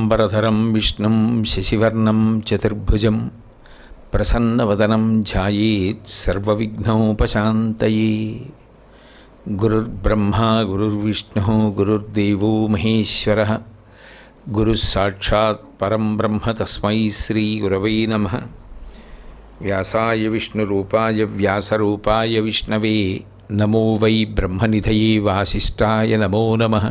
पीताम्बरधरं विष्णु शशिवर्ण, चतुर्भुज प्रसन्नवदनं ध्यायेत् सर्वविघ्नोपशान्तये गुरुर्ब्रह्मा, गुरुर्विष्णु, गुरुर्देव महेश्वर गुरुस्साक्षात्म ब्रह्म तस्म श्रीगुरव नम। व्यासाय विष्णुरूपाय व्यासूपा विष्णवे, नमो वै ब्रह्मनिधये वासिष्ठाय नमो नमः।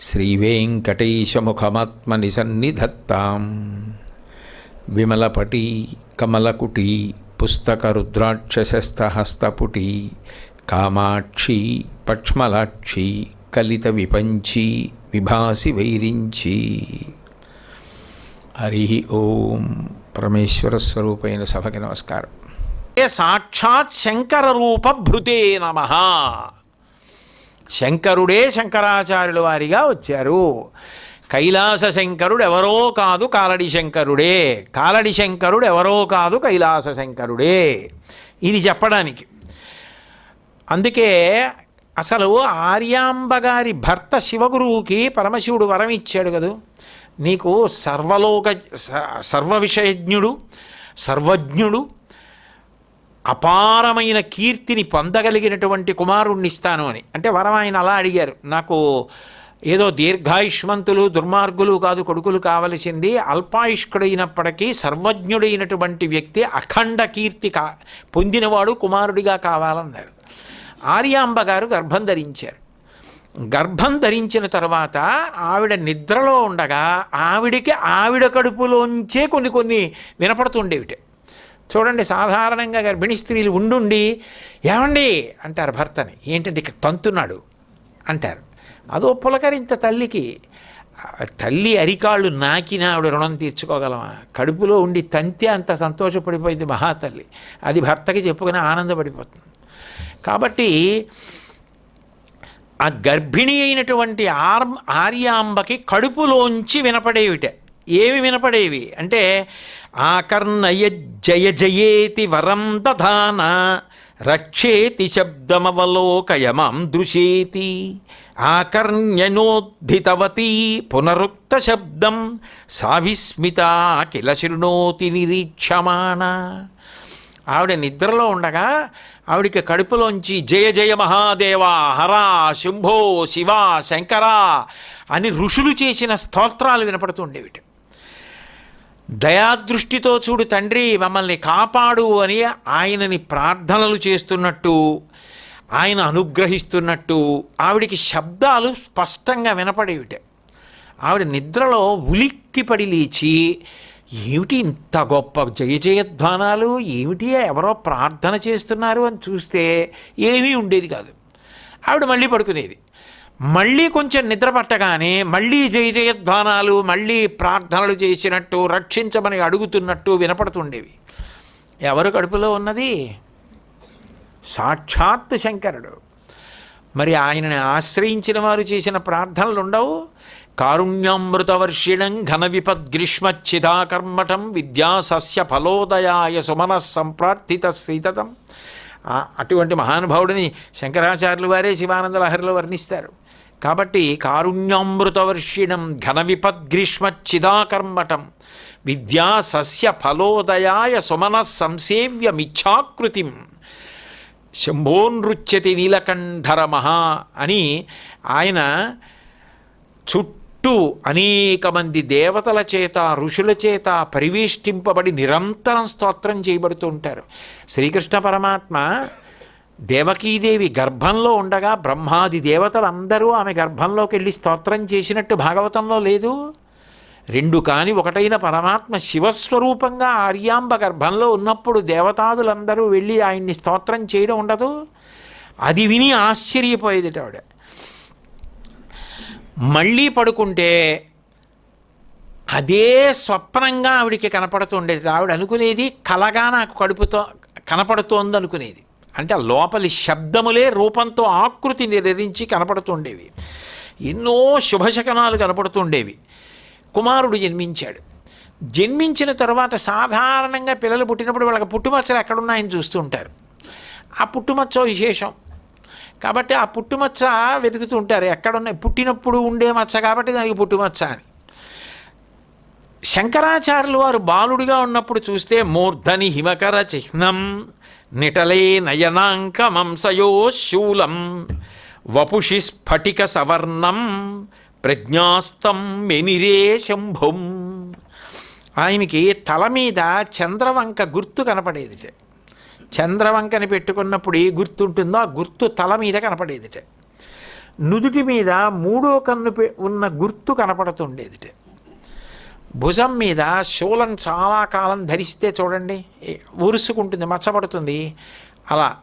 శ్రీవేంకటేశముఖమాత్మని సన్నిధత్తాం విమలపటి కమలకుటి పుస్తకరుద్రాక్షసస్తహస్తపుటి కామాక్షి పక్ష్మలాక్షి కలిత విపంచి విభాసి వైరించి హరి ఓం పరమేశ్వర స్వరూపైన సభకి నమస్కారం. సాక్షాత్ శంకర రూప భృతే నమ. శంకరుడే శంకరాచార్యుల వారిగా వచ్చారు. కైలాస శంకరుడు ఎవరో కాదు కాలడి శంకరుడే. కాలడి శంకరుడు ఎవరో కాదు కైలాస శంకరుడే. ఇది చెప్పడానికి. అందుకే అసలు ఆర్యాంబ గారి భర్త శివగురువుకి పరమశివుడు వరం ఇచ్చాడు కదూ. నీకు సర్వలోక సర్వ విషయజ్ఞుడు సర్వజ్ఞుడు అపారమైన కీర్తిని పొందగలిగినటువంటి కుమారుణ్ణి ఇస్తాను అని. అంటే వరం ఆయన అలా అడిగారు. నాకు ఏదో దీర్ఘాయుష్మంతులు దుర్మార్గులు కాదు కొడుకులు కావలసింది. అల్పాయుష్కుడైనప్పటికీ సర్వజ్ఞుడైనటువంటి వ్యక్తి అఖండ కీర్తి కా పొందినవాడు కుమారుడిగా కావాలన్నారు. ఆర్యాంబ గారు గర్భం ధరించారు. గర్భం ధరించిన తర్వాత ఆవిడ నిద్రలో ఉండగా ఆవిడికి ఆవిడ కడుపులోంచే కొన్ని కొన్ని వినపడుతుండేవిటే చూడండి సాధారణంగా గర్భిణీ స్త్రీలు ఉండుండి ఏమండి? అంటారు భర్తని. ఏంటంటే ఇక్కడ తంతున్నాడు? అంటారు. అదో పులకరింత తల్లికి తల్లి అరికాళ్ళు నాకిన ఆవిడ రుణం తీర్చుకోగలమా? కడుపులో ఉండి తంతే అంత సంతోషపడిపోయింది మహాతల్లి. అది భర్తకి చెప్పుకుని ఆనందపడిపోతుంది. కాబట్టి ఆ గర్భిణి అయినటువంటి ఆర్ ఆర్యాంబకి కడుపులోంచి వినపడేవిట. ఏమి వినపడేవి? అంటే ఆకర్ణయ జయ జయేతి వరం దధాన రక్షేతి శబ్దమవలోకయమాం దృశేతి. ఆకర్ణ్యనోద్ధితవతీ పునరుక్త శబ్దం సావిస్మిత కిల శృణోతి నిరీక్షమాణ. ఆవిడ నిద్రలో ఉండగా ఆవిడికి కడుపులోంచి జయ జయ మహాదేవ హరా శంభో శివ శంకరా అని ఋషులు చేసిన స్తోత్రాలు వినపడుతుండేవిటి దయాదృష్టితో చూడు తండ్రి మమ్మల్ని కాపాడు అని ఆయనని ప్రార్థనలు చేస్తున్నట్టు ఆయన అనుగ్రహిస్తున్నట్టు ఆవిడికి శబ్దాలు స్పష్టంగా వినపడేవిట. ఆవిడ నిద్రలో ఉలిక్కిపడి లేచి ఏమిటి ఇంత గొప్ప జయజయధ్వానాలు ఏమిటి ఎవరో ప్రార్థన చేస్తున్నారు? అని చూస్తే ఏమీ ఉండేది కాదు. ఆవిడ మళ్ళీ పడుకునేది. మళ్ళీ కొంచెం నిద్ర పట్టగానే మళ్ళీ జయ జయధ్వానాలు మళ్ళీ ప్రార్థనలు చేసినట్టు రక్షించమని అడుగుతున్నట్టు వినపడుతుండేవి. ఎవరు కడుపులో ఉన్నది? సాక్షాత్ శంకరుడు. మరి ఆయనని ఆశ్రయించిన వారు చేసిన ప్రార్థనలు ఉండవు. కారుణ్యామృతవర్షిణం ఘన విపద్గ్రీష్మచ్చిదాకర్మటం విద్యా సస్య ఫలోదయాయ సుమన సంప్రార్థిత శ్రీతతం అటువంటి మహానుభావుడిని శంకరాచార్యులు వారే శివానంద లహరిలో వర్ణిస్తారు. కాబట్టి కారుణ్యామృతవర్షిణం ఘన విపద్గ్రీష్మచ్చిదాకర్మటం విద్యా సస్య ఫలోదయాయ సుమన సంసేవ్యమిచ్ఛాకృతిం శంభోనృత్యతి నీలకంఠర మహా అని ఆయన చుట్టూ అనేక మంది దేవతల చేత ఋషుల చేత పరివేష్టింపబడి నిరంతరం స్తోత్రం చేయబడుతూ ఉంటారు. శ్రీకృష్ణ పరమాత్మ దేవకీదేవి గర్భంలో ఉండగా బ్రహ్మాది దేవతలందరూ ఆమె గర్భంలోకి వెళ్ళి స్తోత్రం చేసినట్టు భాగవతంలో లేదు. రెండు కాని ఒకటైన పరమాత్మ శివస్వరూపంగా ఆర్యాంబ గర్భంలో ఉన్నప్పుడు దేవతాదులందరూ వెళ్ళి ఆయన్ని స్తోత్రం చేయడం ఉండదు. అది విని ఆశ్చర్యపోయేది ఆవిడ. మళ్ళీ పడుకుంటే అదే స్వప్నంగా ఆవిడికి కనపడుతుండేది. ఆవిడ అనుకునేది కలగా నాకు కడుపుతో కనపడుతోంది అనుకునేది అంటే ఆ లోపలి శబ్దములే రూపంతో ఆకృతి రధించి కనపడుతుండేవి. ఎన్నో శుభశకనాలు కనపడుతుండేవి. కుమారుడు జన్మించాడు. జన్మించిన తర్వాత సాధారణంగా పిల్లలు పుట్టినప్పుడు వాళ్ళకి పుట్టుమచ్చలు ఎక్కడున్నాయని చూస్తూ ఉంటారు. ఆ పుట్టుమచ్చ విశేషం. కాబట్టి ఆ పుట్టుమచ్చ వెతుకుతూ ఉంటారు. ఎక్కడున్నాయి? పుట్టినప్పుడు ఉండే మచ్చ కాబట్టి దానికి పుట్టుమచ్చ అని. శంకరాచార్యులు వారు బాలుడిగా ఉన్నప్పుడు చూస్తే మూర్ధని హిమకర చిహ్నం నిటలే నయనాంకమంసయో శూలం వపుషి స్ఫటిక సవర్ణం ప్రజ్ఞాస్తం మెనిరే శంభుం. ఆయనకి తల మీద చంద్రవంక గుర్తు కనపడేదిట. చంద్రవంకని పెట్టుకున్నప్పుడు ఏ గుర్తు ఉంటుందో ఆ గుర్తు తల మీద కనపడేదిట. నుదుటి మీద మూడో కన్ను ఉన్న గుర్తు కనపడుతుండేదిట. భుజం మీద శూలం చాలా కాలం ధరిస్తే చూడండి ఉరుసుకుంటుంది మచ్చపడుతుంది అలా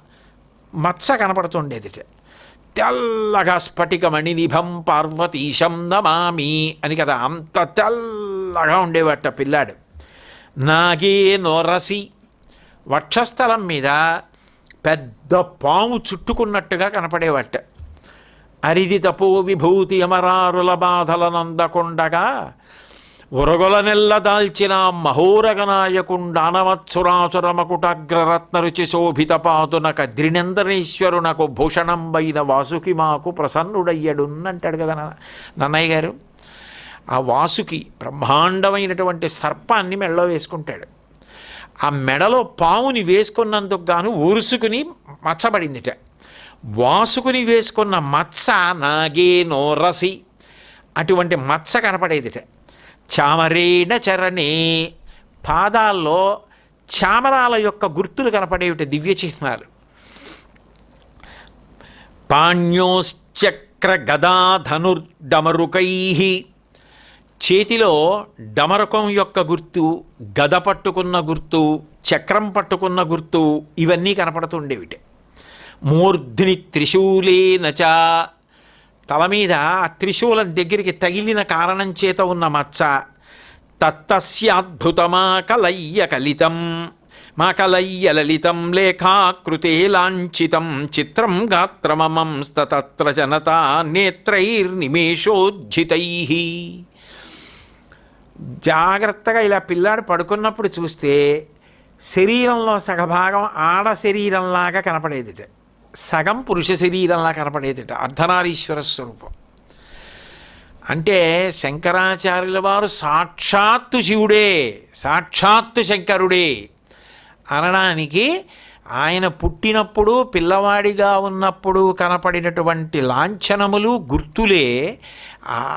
మచ్చ కనపడుతుండేది తెల్లగా స్ఫటికమణి నిభం పార్వతీశం నమామి అని కదా అంత తెల్లగా ఉండేవాట పిల్లాడు. నాగే నొరసి వక్షస్థలం మీద పెద్ద పాము చుట్టుకున్నట్టుగా కనపడేవాట. అరిది తపో విభూతి అమరారుల బాధలనందకుండగా ఉరగొల నెల్ల దాల్చిన మహోరగనాయకుండానవత్సురాసురమకుటాగ్రరత్న రుచి శోభిత పాదునక ద్రినందనేశ్వరునకు భూషణంబైన వాసుకి మాకు ప్రసన్నుడయ్యడు అంటాడు కదా నన్నయ్య గారు. ఆ వాసుకి బ్రహ్మాండమైనటువంటి సర్పాన్ని మెడలో వేసుకుంటాడు. ఆ మెడలో పావుని వేసుకున్నందుకు గాను ఊరుసుకుని మచ్చబడిందిట. వాసుకుని వేసుకున్న మచ్చ నాగే నోరసి అటువంటి మచ్చ కనపడేదిట. చామరేణ చరణే. పాదాల్లో చామరాల యొక్క గుర్తులు కనపడేవిటి దివ్య చిహ్నాలు. పాణ్యోశ్చక్ర గదాధనుర్డమరుకై చేతిలో డమరకం యొక్క గుర్తు గద పట్టుకున్న గుర్తు చక్రం పట్టుకున్న గుర్తు ఇవన్నీ కనపడుతుండేవిట మూర్ధిని త్రిశూలేనచ తల మీద ఆ త్రిశూలం దగ్గరికి తగిలిన కారణం చేత ఉన్న మచ్చ. తత్తస్యాద్భుతమా కలయ్య కలితం మా కలయ్య లలితం లేఖాకృతే లాంఛితం. చిత్రం గాత్రమమంస్తత్ర జనత నేత్రైర్నిమేషోజ్జితై. జాగ్రత్తగా ఇలా పిల్లాడు పడుకున్నప్పుడు చూస్తే శరీరంలో సగభాగం ఆడ శరీరంలాగా కనపడేదిట. సగం పురుష శరీరంలా కనపడేదిట అర్ధనారీశ్వర స్వరూపం. అంటే శంకరాచార్యుల వారు సాక్షాత్తు శివుడే సాక్షాత్తు శంకరుడే అనడానికి ఆయన పుట్టినప్పుడు పిల్లవాడిగా ఉన్నప్పుడు కనపడినటువంటి లాంఛనములు గుర్తులే.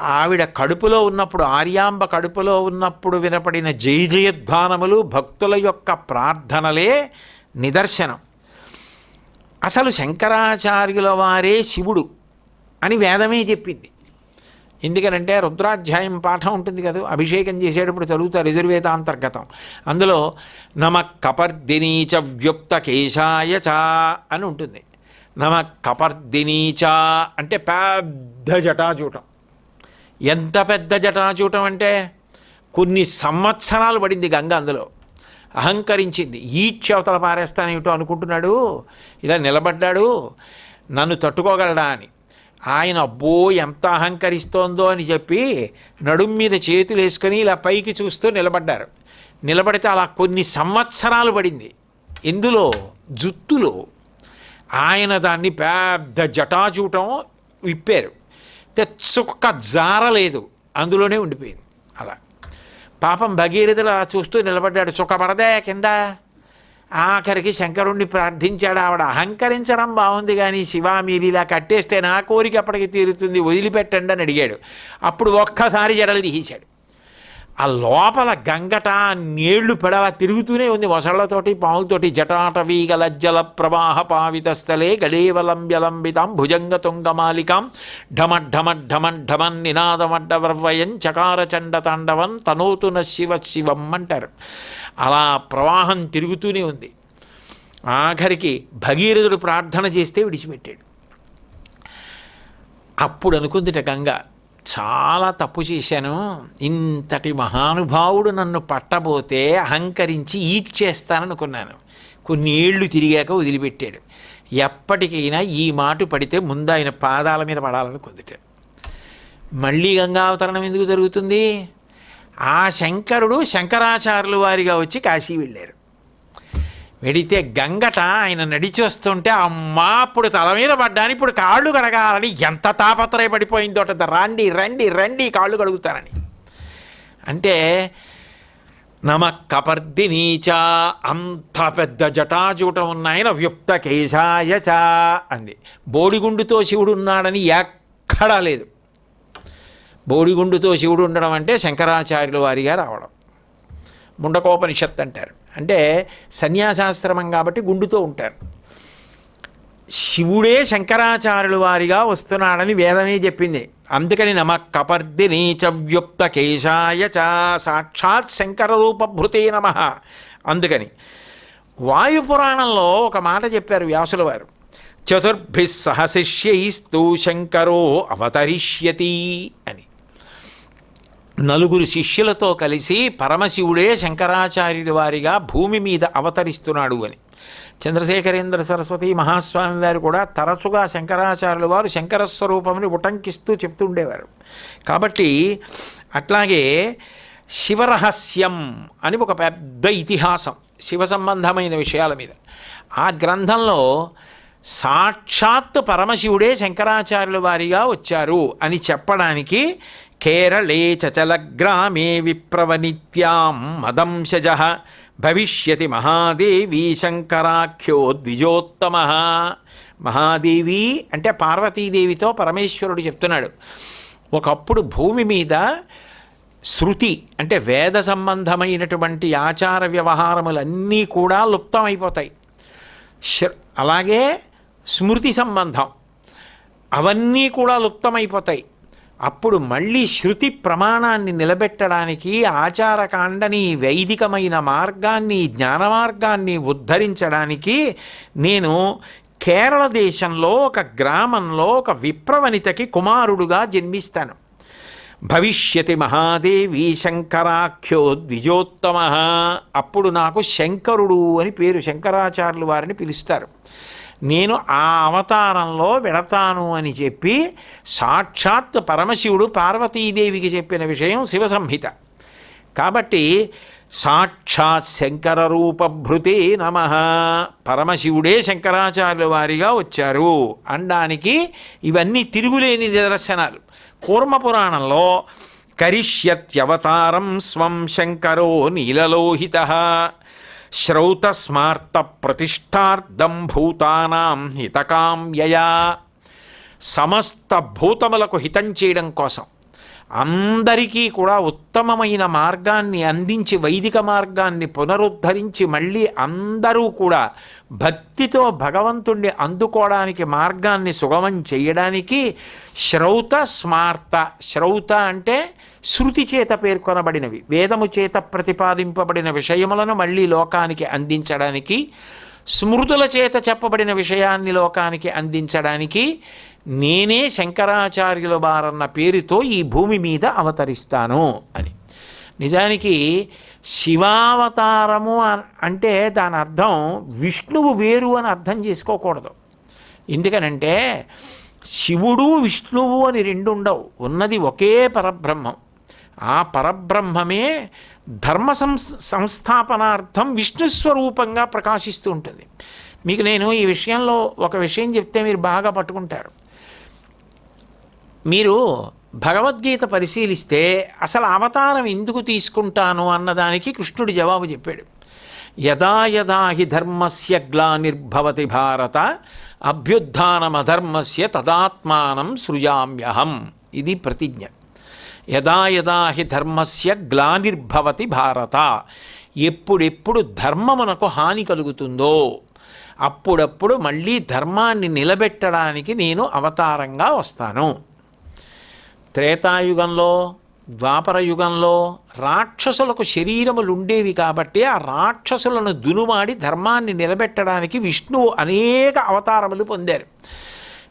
ఆవిడ కడుపులో ఉన్నప్పుడు ఆర్యాంబ కడుపులో ఉన్నప్పుడు వినపడిన జయ జయధ్వానములు భక్తుల యొక్క ప్రార్థనలే నిదర్శనం. అసలు శంకరాచార్యుల వారే శివుడు అని వేదమే చెప్పింది. ఎందుకనంటే రుద్రాధ్యాయం పాఠం ఉంటుంది కదా అభిషేకం చేసేటప్పుడు చదువుతారు యజుర్వేదాంతర్గతం అందులో నమ కపర్దినీచ వ్యుప్త కేశాయ చ అని ఉంటుంది. నమ కపర్దినీచ అంటే పెద్ద జటాజూటం ఎంత పెద్ద జటాజూటం అంటే కొన్ని సంవత్సరాలు పడింది గంగ అందులో. అహంకరించింది. ఈడ్చి అవతల పారేస్తానేమిటో అనుకుంటున్నాడు? ఇలా నిలబడ్డాడు. నన్ను తట్టుకోగలడా అని. ఆయన అబ్బో ఎంత అహంకరిస్తోందో అని చెప్పి నడుం మీద చేతులు వేసుకొని ఇలా పైకి చూస్తూ నిలబడ్డారు. నిలబడితే అలా కొన్ని సంవత్సరాలు పడింది. ఇందులో జుత్తులో ఆయన దాన్ని పెద్ద జటాజూటం విప్పారు. అయితే చుక్క జారలేదు అందులోనే ఉండిపోయింది. అలా. పాపం భగీరథులు చూస్తూ నిలబడ్డాడు. సుఖపడదే కింద. ఆఖరికి శంకరుణ్ణి ప్రార్థించాడు. ఆవిడ అహంకరించడం బాగుంది కానీ శివ మీరు ఇలా కట్టేస్తే నా కోరిక అప్పటికి తీరుతుంది. వదిలిపెట్టండి అని అడిగాడు. అప్పుడు ఒక్కసారి జడలు తీసేశాడు. ఆ లోపల గంగట నీళ్ళు పెడవ తిరుగుతూనే ఉంది. మొసళ్ళతోటి పాములతోటి జటాటవీ గలజ్జల ప్రవాహ పావిత స్థలే గడేవలంబ్యలంబితాం భుజంగ తుంగమాలికాం ఢమ ఢమ ఢమ ఢమన్ నినాదమడ్డవర్వయం చకార చండ తాండవం తనోతున శివ శివం అంటారు. అలా ప్రవాహం తిరుగుతూనే ఉంది. ఆఖరికి భగీరథుడు ప్రార్థన చేస్తే విడిచిపెట్టాడు. అప్పుడు అనుకుందిట గంగ చాలా తప్పు చేశాను. ఇంతటి మహానుభావుడు నన్ను పట్టబోతే అహంకరించి ఈట్ చేస్తాననుకున్నాను. కొన్ని ఏళ్ళు తిరిగాక వదిలిపెట్టాడు. ఎప్పటికైనా ఈ మాట పడితే ముందు ఆయన పాదాల మీద పడాలని పడాలనుకుందిట మళ్ళీ గంగావతరణం ఎందుకు జరుగుతుంది? ఆ శంకరుడు శంకరాచార్యులు వారిగా వచ్చి కాశీ వెళ్ళారు. వెడితే గంగట ఆయన నడిచి వస్తుంటే అమ్మా అప్పుడు తల మీద పడ్డాను ఇప్పుడు కాళ్ళు కడగాలని ఎంత తాపత్రయపడిపోయిందో రండి రండి రండి కాళ్ళు కడుగుతారని అంటే నమ కపర్దినీచ అంత పెద్ద జటాజూటం ఉన్న ఆయన వ్యుక్త కేశాయ అంది. బోడిగుండుతో శివుడు ఉన్నాడని ఎక్కడా లేదు. బోడిగుండుతో శివుడు ఉండడం అంటే శంకరాచార్యుల వారిగా రావడం. ముండకోపనిషత్ అంటారు. అంటే సన్యాసాశ్రమం కాబట్టి గుండుతో ఉంటారు. శివుడే శంకరాచార్యుల వారిగా వస్తున్నాడని వేదమే చెప్పింది. అందుకని నమ కపర్దిని నీచవ్యుక్త కేశాయ చ సాక్షాత్ శంకర రూపభృతే నమ. అందుకని వాయుపురాణంలో ఒక మాట చెప్పారు వ్యాసుల వారు. చతుర్భి శిష్యైస్తూ శంకరో అవతరిష్యతి అని. నలుగురు శిష్యులతో కలిసి పరమశివుడే శంకరాచార్యుడి వారిగా భూమి మీద అవతరిస్తున్నాడు అని. చంద్రశేఖరేంద్ర సరస్వతి మహాస్వామి వారు కూడా తరచుగా శంకరాచార్యుల వారు శంకరస్వరూపముని ఉటంకిస్తూ చెప్తుండేవారు. కాబట్టి అట్లాగే శివరహస్యం అని ఒక పెద్ద ఇతిహాసం శివ సంబంధమైన విషయాల మీద. ఆ గ్రంథంలో సాక్షాత్ పరమశివుడే శంకరాచార్యుల వారిగా వచ్చారు అని చెప్పడానికి కేరళే చచల గ్రామే విప్రవనిత్యాం మదంశజ భవిష్యతి మహాదేవి శంకరాఖ్యో ద్విజోత్తమ. మహాదేవి అంటే పార్వతీదేవితో పరమేశ్వరుడు చెప్తున్నాడు. ఒకప్పుడు భూమి మీద శృతి అంటే వేద సంబంధమైనటువంటి ఆచార వ్యవహారములన్నీ కూడా లుప్తమైపోతాయి. శ- అలాగే స్మృతి సంబంధం అవన్నీ కూడా లుప్తమైపోతాయి. అప్పుడు మళ్ళీ శృతి ప్రమాణాన్ని నిలబెట్టడానికి ఆచారకాండని వైదికమైన మార్గాన్ని జ్ఞాన మార్గాన్ని ఉద్ధరించడానికి నేను కేరళ దేశంలో ఒక గ్రామంలో ఒక విప్రవనితకి కుమారుడుగా జన్మిస్తాను. భవిష్యతి మహాదేవి శంకరాఖ్యో ద్విజోత్తమ. అప్పుడు నాకు శంకరుడు అని పేరు శంకరాచార్యులు వారిని పిలుస్తారు. నేను ఆ అవతారంలో వెడతాను అని చెప్పి సాక్షాత్ పరమశివుడు పార్వతీదేవికి చెప్పిన విషయం శివ సంహిత కాబట్టి సాక్షాత్ శంకర రూపభృతే నమ. పరమశివుడే శంకరాచార్యుల వారిగా వచ్చారు. అనడానికి ఇవన్నీ తిరుగులేని నిదర్శనాలు. కూర్మపురాణంలో కరిష్యత్యవతారం స్వం శంకరో నీలలోహిత. శ్రౌత స్మార్త ప్రతిష్టార్థం భూతానాం హితకామ్యయా సమస్త భూతములకు హితం చేయడం కోసం అందరికీ కూడా ఉత్తమమైన మార్గాన్ని అందించి వైదిక మార్గాన్ని పునరుద్ధరించి మళ్ళీ అందరూ కూడా భక్తితో భగవంతుణ్ణి అందుకోవడానికి మార్గాన్ని సుగమం చేయడానికి శ్రౌత స్మార్త. శ్రౌత అంటే శృతి చేత పేర్కొనబడినవి. వేదము చేత ప్రతిపాదింపబడిన విషయములను మళ్ళీ లోకానికి అందించడానికి స్మృతుల చేత చెప్పబడిన విషయాన్ని లోకానికి అందించడానికి నేనే శంకరాచార్యుల వారన్న పేరుతో ఈ భూమి మీద అవతరిస్తాను అని. నిజానికి శివావతారము అంటే దాని అర్థం విష్ణువు వేరు అని అర్థం చేసుకోకూడదు. ఎందుకనంటే శివుడు విష్ణువు అని రెండు ఉండవు ఉన్నది ఒకే పరబ్రహ్మం. ఆ పరబ్రహ్మమే ధర్మ సంస్ సంస్థాపనార్థం విష్ణు స్వరూపంగా ప్రకాశిస్తూ ఉంటుంది. మీకు నేను ఈ విషయంలో ఒక విషయం చెప్తే మీరు బాగా పట్టుకుంటారు. మీరు భగవద్గీత పరిశీలిస్తే అసలు అవతారం ఎందుకు తీసుకుంటాను అన్నదానికి కృష్ణుడు జవాబు చెప్పాడు. యదా యదా హి ధర్మస్య గ్లానిర్భవతి భారత అభ్యుత్నమధర్మస్య తదాత్మానం సృజామ్యహం. ఇది ప్రతిజ్ఞ. యదా యదా హి ధర్మస్య గ్లానిర్భవతి భారత ఎప్పుడెప్పుడు ధర్మమునకు హాని కలుగుతుందో అప్పుడప్పుడు మళ్ళీ ధర్మాన్ని నిలబెట్టడానికి నేను అవతారంగా వస్తాను. త్రేతాయుగంలో ద్వాపర యుగంలో రాక్షసులకు శరీరములు ఉండేవి కాబట్టి ఆ రాక్షసులను దునుమాడి ధర్మాన్ని నిలబెట్టడానికి విష్ణువు అనేక అవతారములు పొందారు.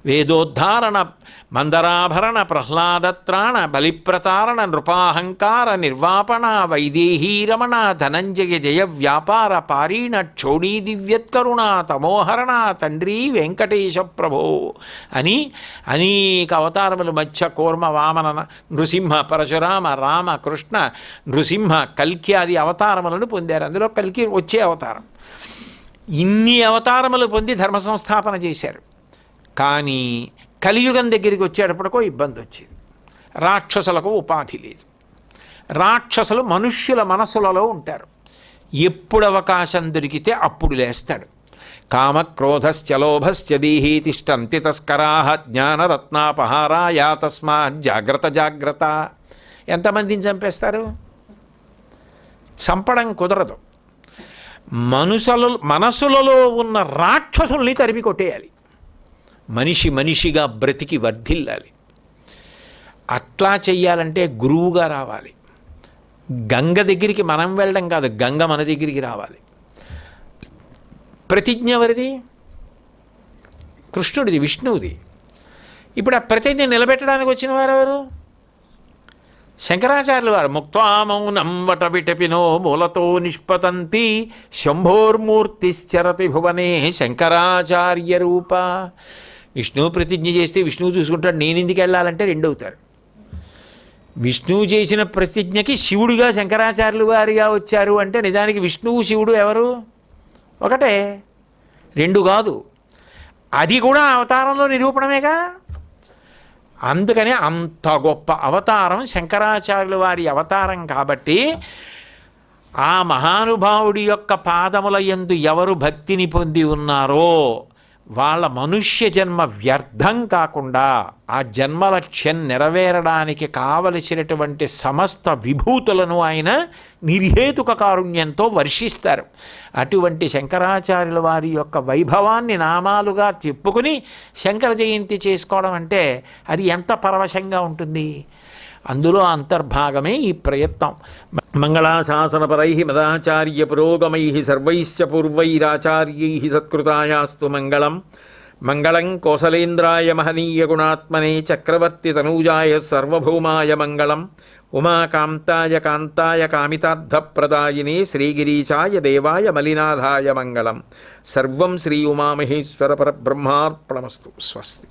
వేదోద్ధారణ మందరాభరణ ప్రహ్లాదత్రాణ బలిప్రతారణ నృపాహంకార నిర్వాపణ వైదేహీరమణ ధనంజయ జయ వ్యాపార పారీణ క్షోణీ దివ్యత్కరుణ తమోహరణ తండ్రి వెంకటేశ ప్రభో అని అనేక అవతారములు మధ్య కూర్మ వామన నృసింహ పరశురామ రామ కృష్ణ నృసింహ కల్కి ఆది అవతారములను పొందారు. అందులో కల్కి వచ్చే అవతారం. ఇన్ని అవతారములు పొంది ధర్మ సంస్థాపన చేశారు. కానీ కలియుగం దగ్గరికి వచ్చేటప్పటికో ఇబ్బంది వచ్చింది. రాక్షసులకు ఉపాధి లేదు. రాక్షసులు మనుష్యుల మనసులలో ఉంటారు. ఎప్పుడు అవకాశం దొరికితే అప్పుడు లేస్తాడు. కామక్రోధశ్చలోభశ్చ దీహీ తిష్టంతి తస్కరా జ్ఞానరత్నాపహారాయా తస్మాత్ జాగ్రత్త జాగ్రత్త. ఎంతమందిని చంపేస్తారు? చంపడం కుదరదు. మనుషులు మనసులలో ఉన్న రాక్షసుల్ని తరిమి కొట్టేయాలి మనిషి మనిషిగా బ్రతికి వర్ధిల్లాలి. అట్లా చెయ్యాలంటే గురువుగా రావాలి. గంగ దగ్గరికి మనం వెళ్ళడం కాదు గంగ మన దగ్గరికి రావాలి. ప్రతిజ్ఞ ఎవరిది? కృష్ణుడిది విష్ణువుది. ఇప్పుడు ఆ ప్రతిజ్ఞ నిలబెట్టడానికి వచ్చిన వారెవరు? ఎవరు శంకరాచార్యుల వారు ముక్త్వా మౌనం మూలతో నిష్పతంతి శంభోర్మూర్తిశ్చరతి భువనే శంకరాచార్య రూప. విష్ణువు ప్రతిజ్ఞ చేస్తే విష్ణువు చూసుకుంటాడు నేను ఎందుకు వెళ్ళాలంటే రెండు అవుతారు. విష్ణువు చేసిన ప్రతిజ్ఞకి శివుడిగా శంకరాచార్యులు వారిగా వచ్చారు అంటే నిజానికి విష్ణువు శివుడు ఎవరు? ఒకటే. రెండు కాదు. అది కూడా అవతారంలో నిరూపణమేగా? అందుకని అంత గొప్ప అవతారం శంకరాచార్యుల వారి అవతారం కాబట్టి ఆ మహానుభావుడి యొక్క పాదముల ఎందు ఎవరు భక్తిని పొంది ఉన్నారో వాళ్ళ మనుష్య జన్మ వ్యర్థం కాకుండా ఆ జన్మ లక్ష్యం నెరవేరడానికి కావలసినటువంటి సమస్త విభూతులను ఆయన నిర్హేతుక కారుణ్యంతో వర్షిస్తారు. అటువంటి శంకరాచార్యుల వారి యొక్క వైభవాన్ని నామాలుగా చెప్పుకుని శంకర జయంతి చేసుకోవడం అంటే అది ఎంత పరవశంగా ఉంటుంది? అందులో అంతర్భాగమే ఈ ప్రయత్నం. మంగళాశాసనపరై మదాచార్య పురోగమై సర్వైశ్చ పూర్వైరాచార్యై సత్కృతాయాస్తు మంగళం. మంగళం కోసలేంద్రాయ మహనీయ గుణాత్మనే చక్రవర్తి తనూజాయ సర్వభౌమాయ మంగళం. ఉమాకాంతాయ కాంతాయ కామితార్థప్రదాయినే శ్రీగిరీచాయ దేవాయ మలినాథాయ మంగళం. సర్వం శ్రీ ఉమామహేశ్వర పరబ్రహ్మార్పణమస్తు. స్వస్తి.